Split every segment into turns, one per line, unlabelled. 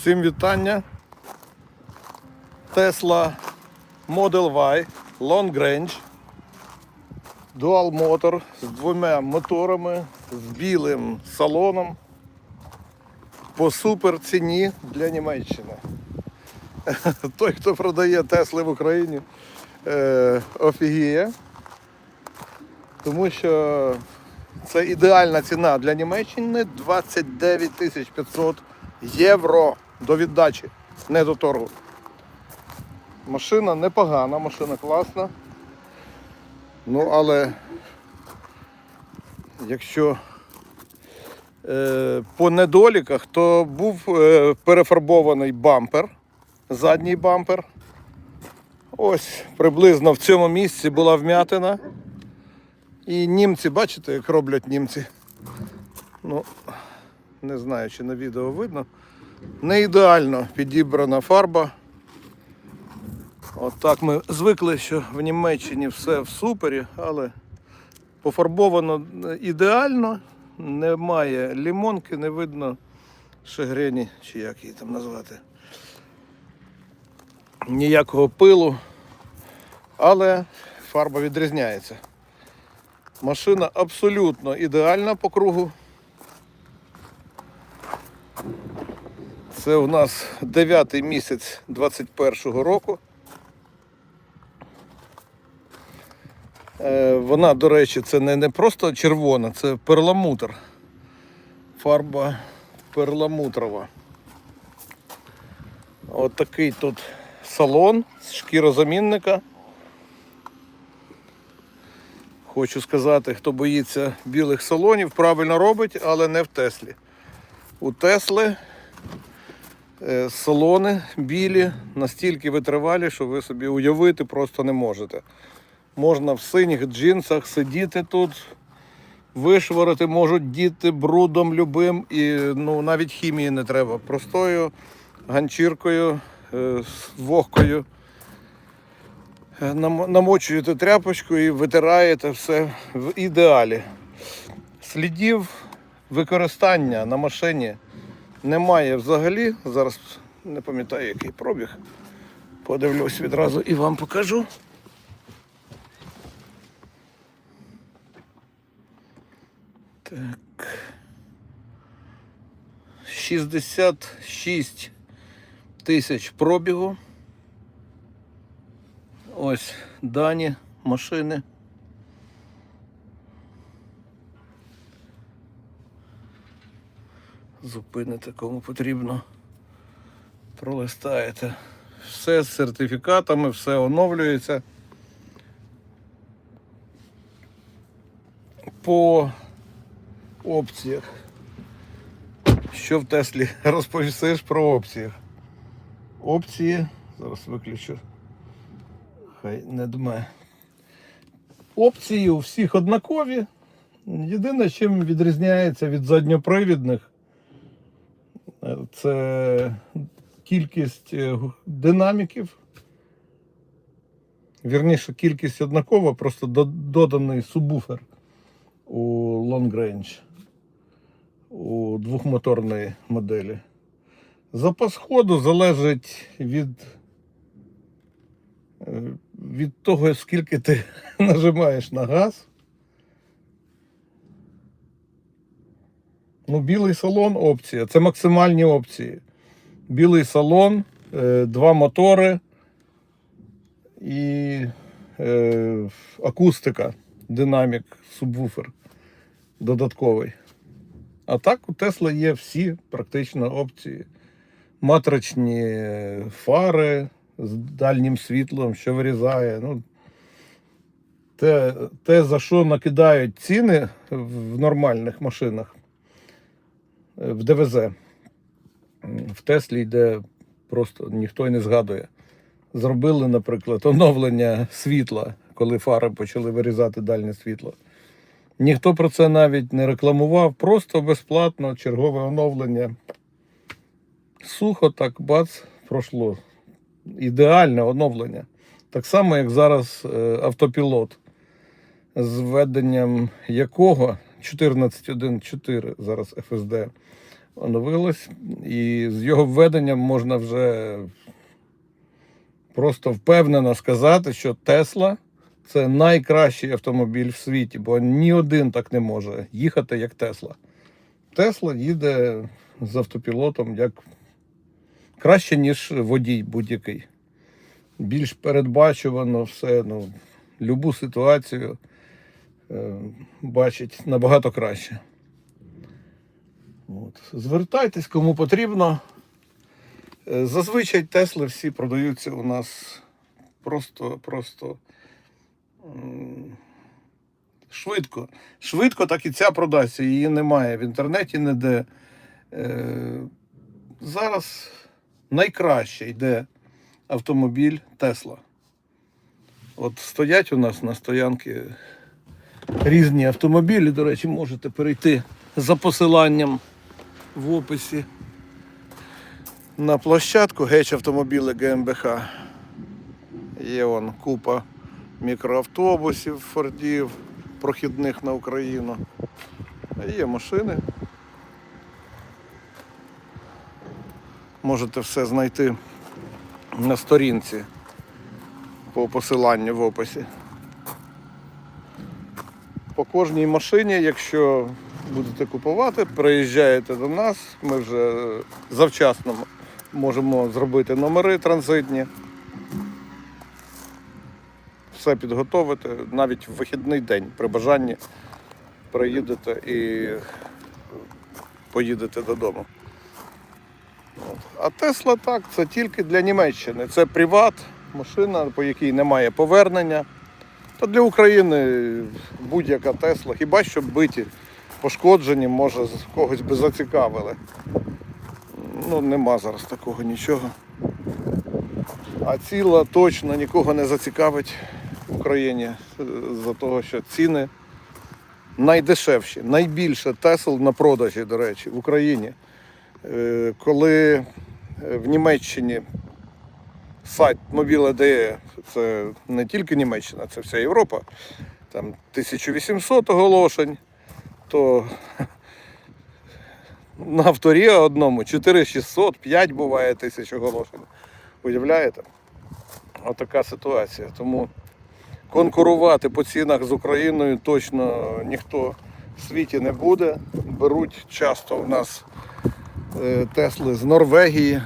Всім вітання. Tesla Model Y Long Range. Dual Motor з двома моторами, з білим салоном. По супер ціні для Німеччини. Той, хто продає Тесли в Україні, е, офігіє. Тому що це ідеальна ціна для Німеччини 29 500 євро до віддачі, не до торгу. Машина непогана, машина класна. Ну, але якщо е, по недоліках, то був е, перефарбований бампер, задній бампер. Ось приблизно в цьому місці була вмятина. І німці, бачите, як роблять німці. Ну, не знаю, чи на відео видно. Не ідеально підібрана фарба. От так ми звикли, що в Німеччині все в супері, але пофарбовано ідеально, немає лімонки, не видно шегрені, чи як її там назвати. Ніякого пилу, але фарба відрізняється. Машина абсолютно ідеальна по кругу. Це у нас 9 місяць 21 року. Е, Вона, до речі, це не, не просто червона, це перламутр. Фарба перламутрова. От такий тут салон з шкірозамінника. Хочу сказати, хто боїться білих салонів, правильно робить, але не в Теслі. У Тесли салони білі настільки витривалі, що ви собі уявити просто не можете. Можна в синіх джинсах сидіти тут, вишварити можуть діти брудом любим і ну, навіть хімії не треба. Простою ганчіркою, е, вогкою. Е, намочуєте тряпочку і витираєте все в ідеалі. Слідів використання на машині немає взагалі. Зараз не пам'ятаю, який пробіг. Подивлюсь відразу і вам покажу. Так. 66 тисяч пробігу. Ось дані машини. Зупините, кому потрібно. Пролистаєте. Все з сертифікатами, все оновлюється. По опціях. Що в Теслі розповісиш про опціях? Опції. Зараз виключу. Хай не дме. Опції у всіх однакові. Єдине, чим відрізняється від задньопривідних, це кількість е, динаміків. Вірніше, кількість однакова, просто доданий субвуфер у Long Range у двохмоторної моделі. Запас ходу залежить від Е, від того, скільки ти нажимаєш на газ. Ну, білий салон опція. Це максимальні опції. Білий салон, е, два мотори і е, акустика, динамік, субвуфер додатковий. А так у Тесла є всі практично опції. Матричні фари з дальнім світлом, що вирізає. Ну, те, те, за що накидають ціни в нормальних машинах в ДВЗ. В Теслі йде просто ніхто й не згадує. Зробили, наприклад, оновлення світла, коли фари почали вирізати дальнє світло. Ніхто про це навіть не рекламував, просто безплатно чергове оновлення. Сухо так бац, пройшло. Ідеальне оновлення. Так само, як зараз е, автопілот, з введенням якого 14.1.4 зараз FSD оновилось, і з його введенням можна вже просто впевнено сказати, що Тесла це найкращий автомобіль в світі, бо ні один так не може їхати, як Тесла. Тесла їде з автопілотом як краще, ніж водій будь-який. Більш передбачувано все, ну, любу ситуацію бачить набагато краще. От. Звертайтесь, кому потрібно. Е, Зазвичай Тесли всі продаються у нас просто, просто швидко. Швидко, так і ця продасться. Її немає в інтернеті ніде. Е, Зараз найкраще йде автомобіль Тесла. От стоять у нас на стоянці різні автомобілі. До речі, можете перейти за посиланням в описі на площадку геч автомобіли ГМБХ. Є вон купа мікроавтобусів, фордів, прохідних на Україну. Є машини. Можете все знайти на сторінці по посиланню в описі. По кожній машині, якщо будете купувати, приїжджаєте до нас, ми вже завчасно можемо зробити номери транзитні. Все підготовити, навіть в вихідний день при бажанні приїдете і поїдете додому. А Тесла так, це тільки для Німеччини. Це приват, машина, по якій немає повернення. То для України будь-яка Тесла, хіба що биті, пошкоджені, може когось би зацікавили. Ну, нема зараз такого нічого. А ціла точно нікого не зацікавить в Україні е, за того, що ціни найдешевші, найбільше Тесл на продажі, до речі, в Україні. Е, Коли е, в Німеччині сайт Mobile.de, це не тільки Німеччина, це вся Європа, там 1800 оголошень, то на авторі одному 4600, 5 буває тисяч оголошень. Уявляєте? Отака ситуація. Тому конкурувати по цінах з Україною точно ніхто в світі не буде. Беруть часто в нас е, Тесли з Норвегії.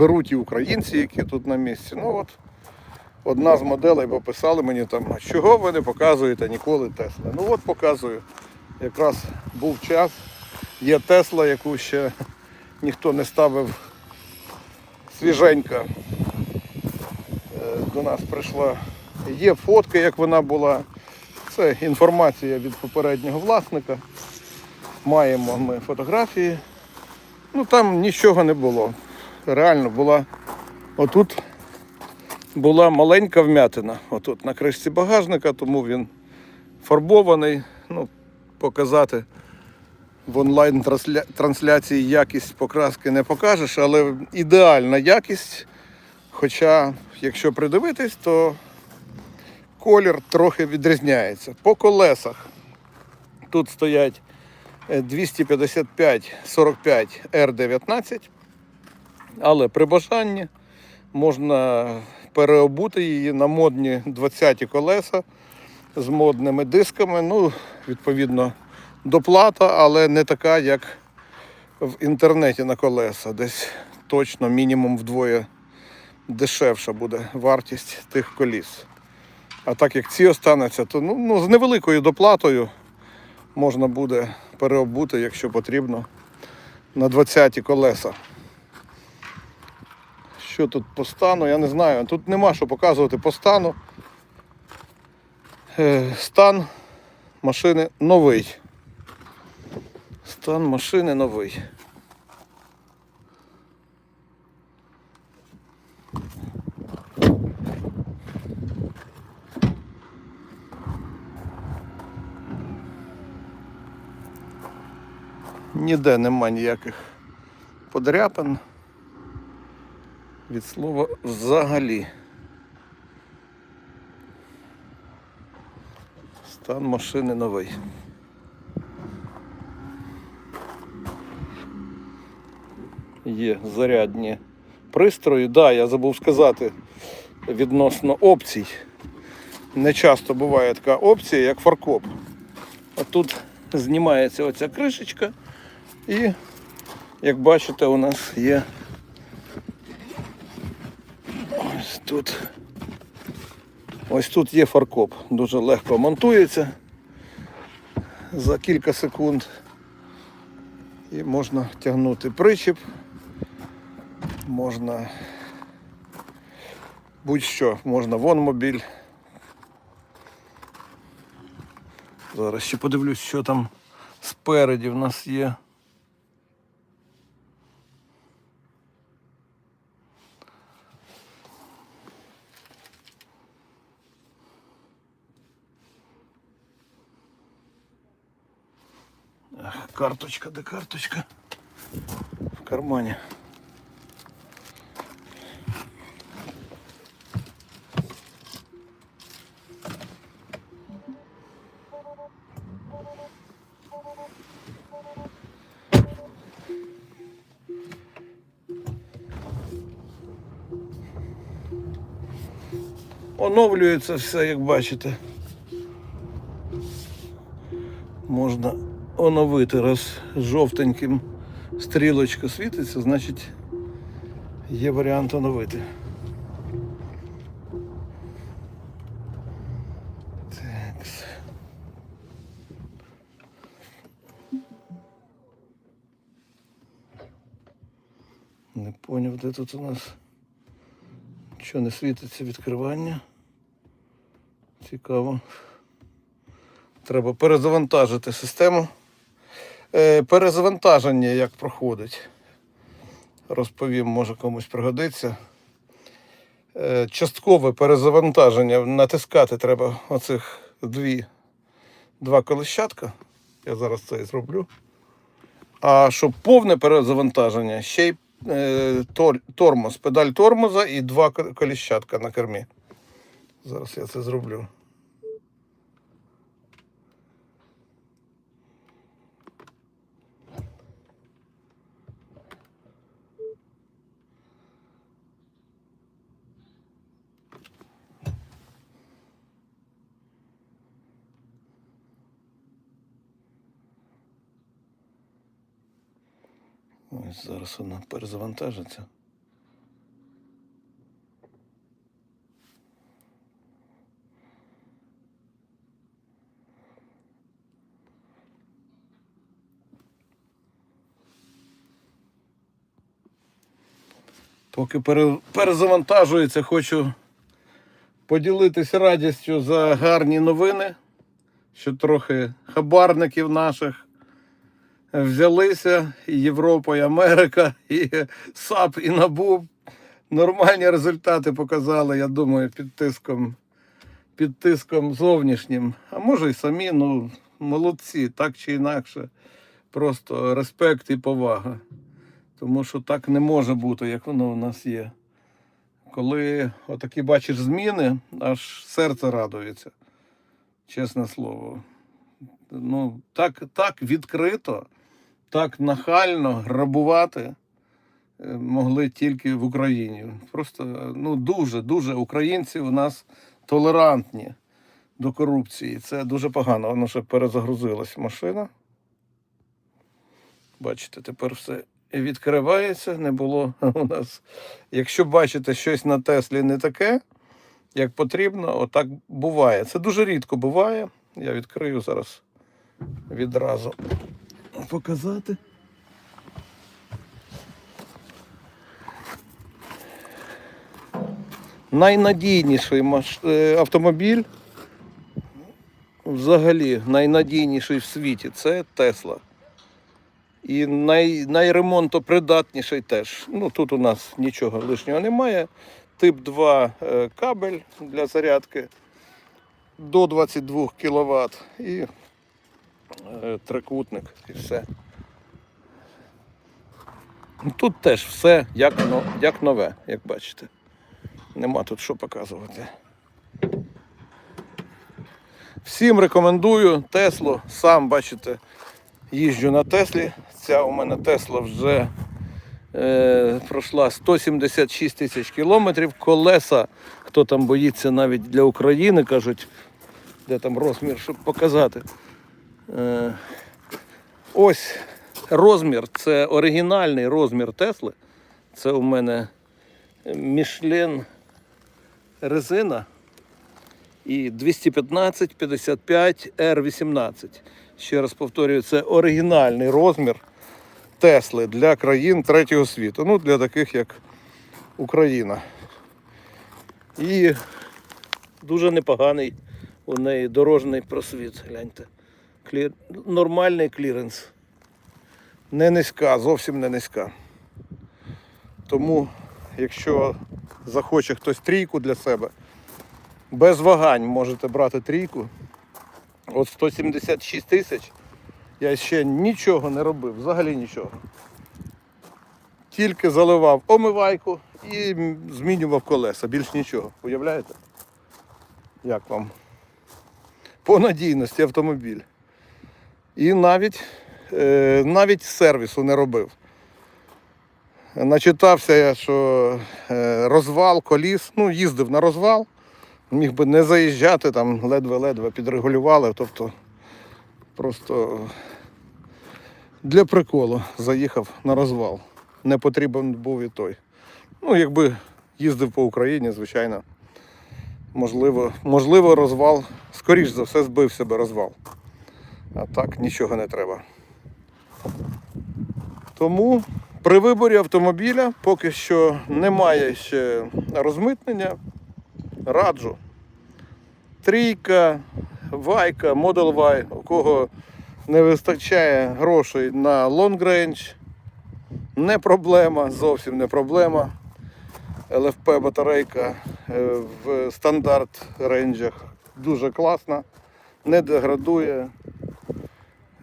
Беруть і українці, які тут на місці. Ну от одна з моделей пописали мені там, чого ви не показуєте ніколи Тесли? Ну от показую. Якраз був час. Є Тесла, яку ще ніхто не ставив свіженька. Е, До нас прийшла. Є фотки, як вона була. Це інформація від попереднього власника. Маємо ми фотографії. Ну там нічого не було. Реально була. Отут була маленька вмятина. Отут на кришці багажника, тому він фарбований. Ну, показати в онлайн трансляції якість покраски не покажеш, але ідеальна якість. Хоча, якщо придивитись, то колір трохи відрізняється. По колесах тут стоять е, 255 45 R19, але при бажанні можна переобути її на модні 20-ті колеса з модними дисками. Ну, відповідно, доплата, але не така, як в інтернеті на колеса. Десь точно мінімум вдвоє дешевша буде вартість тих коліс. А так як ці остануться, то ну, ну, з невеликою доплатою можна буде переобути, якщо потрібно, на 20-ті колеса. Що тут по стану, я не знаю. Тут нема що показувати по стану. Е, Стан машини новий. Стан машини новий. Ніде нема ніяких подряпин. Від слова взагалі. Стан машини новий. є зарядні пристрої. Да, я забув сказати відносно опцій. Не часто буває така опція, як фаркоп. А тут знімається оця кришечка і, як бачите, у нас є тут. Ось тут є фаркоп. Дуже легко монтується за кілька секунд. І можна тягнути причіп, можна будь-що, можна вонмобіль. Зараз ще подивлюсь, що там спереді в нас є. Карточка, де карточка? В кармані. Оновлюється все, як бачите. Можна оновити, раз жовтеньким стрілочка світиться, значить є варіант оновити. Не поняв, де тут у нас. Що не світиться відкривання. Цікаво. Треба перезавантажити систему. Е, перезавантаження як проходить. Розповім, може комусь пригодиться. Е, часткове перезавантаження. Натискати треба оцих дві, два колищатка. Я зараз це і зроблю. А щоб повне перезавантаження, ще й е, тор, тормоз, педаль тормоза і два ко- коліщатка на кермі. Зараз я це зроблю. Ось зараз вона перезавантажиться. Поки перезавантажується, хочу поділитися радістю за гарні новини, що трохи хабарників наших взялися Європа, і Америка, і САП, і НАБУ. Нормальні результати показали, я думаю, під тиском, під тиском зовнішнім. А може й самі, ну, молодці, так чи інакше. Просто респект і повага. Тому що так не може бути, як воно у нас є. Коли отакі бачиш зміни, аж серце радується. Чесне слово ну, так, так відкрито, так нахально грабувати е, могли тільки в Україні. Просто ну, дуже, дуже українці у нас толерантні до корупції. Це дуже погано. Воно ще перезагрузилась машина. Бачите, тепер все відкривається. Не було у нас. Якщо бачите щось на Теслі не таке, як потрібно, отак буває. Це дуже рідко буває. Я відкрию зараз відразу показати. Найнадійніший е, автомобіль, взагалі найнадійніший в світі це Тесла. І най... найремонтопридатніший теж. Ну, тут у нас нічого лишнього немає. Тип 2 е, кабель для зарядки до 22 кВт і трикутник і все. Тут теж все як, як нове, як бачите. Нема тут що показувати. Всім рекомендую Теслу. Сам бачите, їжджу на Теслі. Ця у мене Тесла вже Е, пройшла 176 тисяч кілометрів. Колеса, хто там боїться навіть для України, кажуть, де там розмір, щоб показати. Е, ось розмір, це оригінальний розмір Тесли. Це у мене Мішлен резина і 215 55 R18. Ще раз повторюю, це оригінальний розмір Тесли для країн третього світу. Ну, для таких як Україна. І дуже непоганий у неї дорожній просвіт. Гляньте. Клі... Нормальний кліренс. Не низька, зовсім не низька. Тому, якщо захоче хтось трійку для себе, без вагань можете брати трійку. От 176 тисяч я ще нічого не робив, взагалі нічого. Тільки заливав омивайку і змінював колеса, більш нічого. Уявляєте? Як вам? По надійності автомобіль. І навіть, е, навіть сервісу не робив. Начитався я, що е, розвал коліс, ну, їздив на розвал, міг би не заїжджати, там ледве-ледве підрегулювали, тобто просто для приколу заїхав на розвал. Не потрібен був і той. Ну, якби їздив по Україні, звичайно, можливо, можливо, розвал, скоріш за все, збив себе розвал. А так нічого не треба. Тому при виборі автомобіля поки що немає ще розмитнення. Раджу. Трійка, вайка, Model Y, у кого не вистачає грошей на long range, не проблема, зовсім не проблема. ЛФП батарейка е, в стандарт рейнджах дуже класна, не деградує.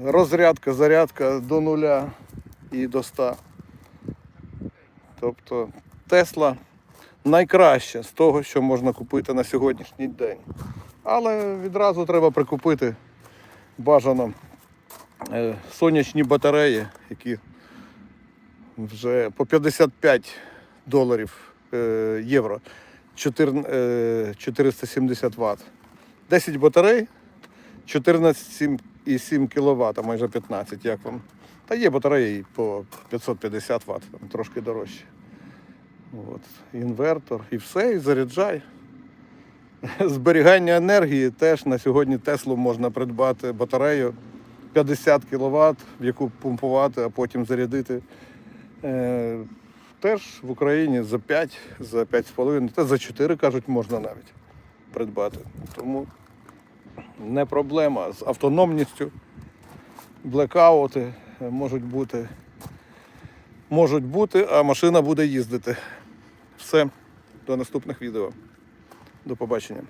Розрядка, зарядка до нуля і до 100. Тобто Тесла найкраще з того, що можна купити на сьогоднішній день. Але відразу треба прикупити бажано е, сонячні батареї, які вже по 55 доларів е, євро, 4, е, 470 Вт. 10 батарей, 14,7 кВт, майже 15, як вам. Та є батареї по 550 Вт, там трошки дорожче. От, інвертор і все, і заряджай. Зберігання енергії теж на сьогодні Теслу можна придбати батарею 50 кВт, в яку помпувати, а потім зарядити. Е, теж в Україні за 5, за 5,5, та за 4, кажуть, можна навіть придбати. Тому не проблема з автономністю. Блекаути можуть бути. Можуть бути, а машина буде їздити. Все, до наступних відео. До побачення.